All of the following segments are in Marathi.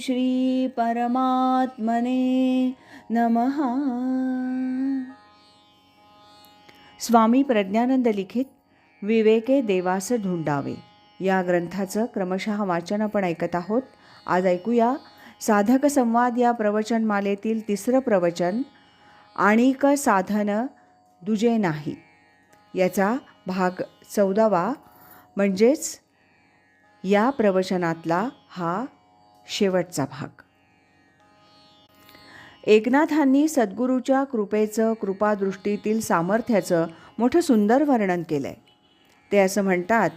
श्री परमात्मने नमः. स्वामी प्रज्ञानंद लिखित विवेके देवास ढुंडावे या ग्रंथाचं क्रमशः वाचन आपण ऐकत आहोत. आज ऐकूया साधक संवाद या प्रवचनमालेतील तिसरं प्रवचन आणिक साधन दुजे नाही. याचा भाग चौदावा म्हणजेच या प्रवचनातला हा शेवटचा भाग. एकनाथांनी सद्गुरूच्या कृपेचं कृपादृष्टीतील सामर्थ्याचं मोठं सुंदर वर्णन केलं आहे ते असं म्हणतात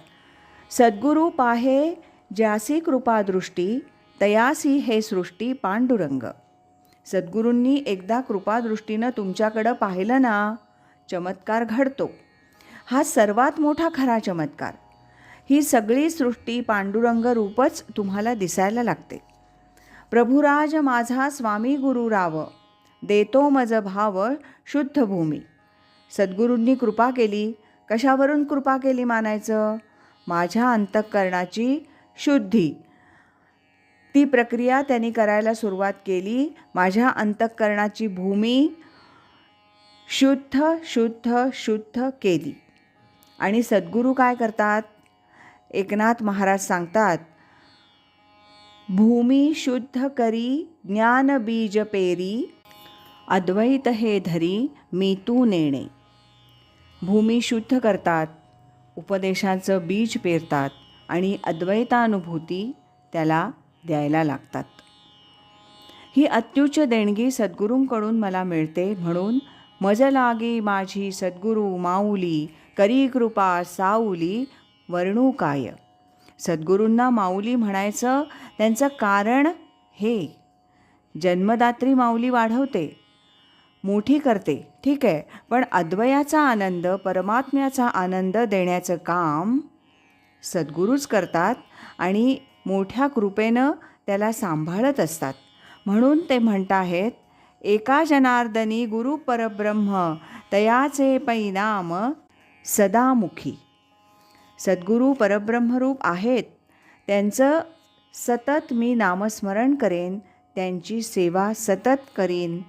सद्गुरू पाहे ज्यासी कृपादृष्टी तयासी हे सृष्टी पांडुरंग. सद्गुरूंनी एकदा कृपादृष्टीनं तुमच्याकडं पाहिलं ना चमत्कार घडतो. हा सर्वात मोठा खरा चमत्कार. ही सगळी सृष्टी पांडुरंग रूपच तुम्हाला दिसायला लागते. प्रभुराज माझा स्वामी गुरु राव देतो मज भाव शुद्ध भूमी. सद्गुरूंनी कृपा केली कशावरून कृपा केली मानायचं? माझ्या अंतःकरणाची शुद्धी. ती प्रक्रिया त्यांनी करायला सुरुवात केली माझ्या अंतःकरणाची भूमी शुद्ध शुद्ध शुद्ध केली. आणि सद्गुरू काय करतात? एकनाथ महाराज सांगतात भूमी शुद्ध करी ज्ञान बीज पेरी अद्वैत हे धरी मी तू नेणे. भूमी शुद्ध करतात उपदेशाचं बीज पेरतात आणि अद्वैतानुभूती त्याला द्यायला लागतात. ही अत्युच्च देणगी सद्गुरूंकडून मला मिळते म्हणून मज लागे माझी सद्गुरू माऊली करी कृपा साऊली वर्णू काय सद्गुरूंना माऊली म्हणायचं त्यांचं कारण हे. जन्मदात्री माऊली वाढवते मोठी करते ठीक आहे पण अद्वयाचा आनंद परमात्म्याचा आनंद देण्याचं काम सद्गुरूच करतात आणि मोठ्या कृपेनं त्याला सांभाळत असतात. म्हणून ते म्हणत आहेत एका जनार्दनी गुरु परब्रह्म तयाचे पैनाम सदामुखी. सद्गुरू परब्रह्मरूप आहेत. त्यांचं सतत मी नामस्मरण करेन त्यांची सेवा सतत करीन.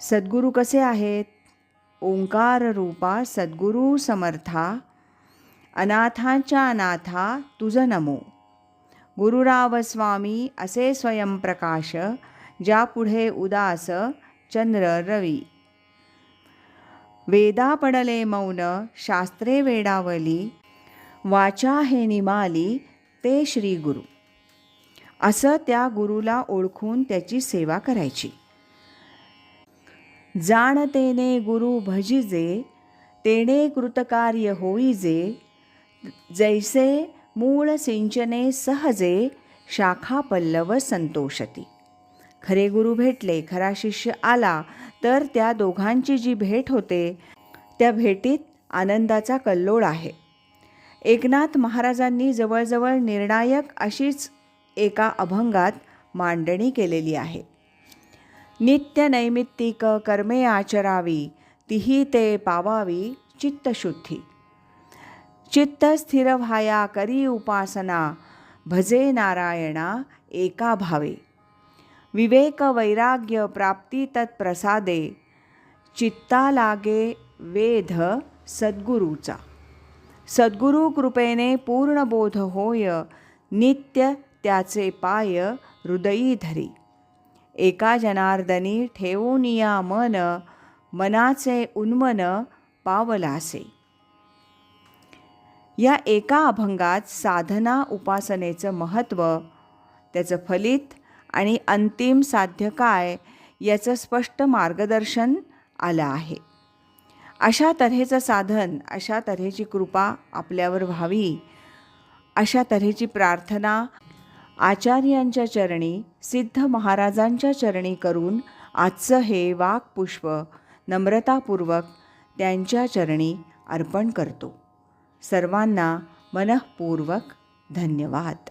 सद्गुरू कसे आहेत? ओंकार रूपा सद्गुरू समर्था अनाथांच्या अनाथा तुझं नमो. गुरुराव स्वामी असे स्वयंप्रकाश ज्यापुढे उदास चंद्र रवी. वेदा पडले मौन शास्त्रे वेडावली वाचा हे निमाली ते श्री गुरु. असं त्या गुरुला ओळखून त्याची सेवा करायची. जाणतेने गुरु भजिजे तेणे कृतकार्य होईजे जैसे मूळ सिंचने सहजे शाखा पल्लव संतोषती. खरे गुरु भेटले खरा शिष्य आला तर त्या दोघांची जी भेट होते त्या भेटीत आनंदाचा कल्लोळ आहे. एकनाथ महाराजांनी जवळजवळ निर्णायक अशीच एका अभंगात मांडणी केलेली आहे. नित्य नैमित्तिक कर्मे आचरावी तिही ते पावावी चित्तशुद्धी. चित्त स्थिर व्हाया करी उपासना भजे नारायणा एका भावे. विवेक वैराग्य प्राप्ती तत्प्रसादे चित्ता लागे वेध सद्गुरूचा। सद्गुरू कृपेने पूर्ण बोध होय नित्य त्याचे पाय हृदयी धरी। एका जनार्दनी ठेवून या मन मनाचे उन्मन पावलासे। या एका अभंगात साधना उपासनेचं महत्त्व त्याचं फलित आणि अंतिम साध्य काय याचं स्पष्ट मार्गदर्शन आलं आहे. अशा तऱ्हेचं साधन अशा तऱ्हेची कृपा आपल्यावर व्हावी. अशा तऱ्हेची प्रार्थना आचार्यांच्या चरणी सिद्ध महाराजांच्या चरणी करून आजचं हे वाक्पुष्प नम्रतापूर्वक त्यांच्या चरणी अर्पण करतो. सर्वांना मनःपूर्वक धन्यवाद.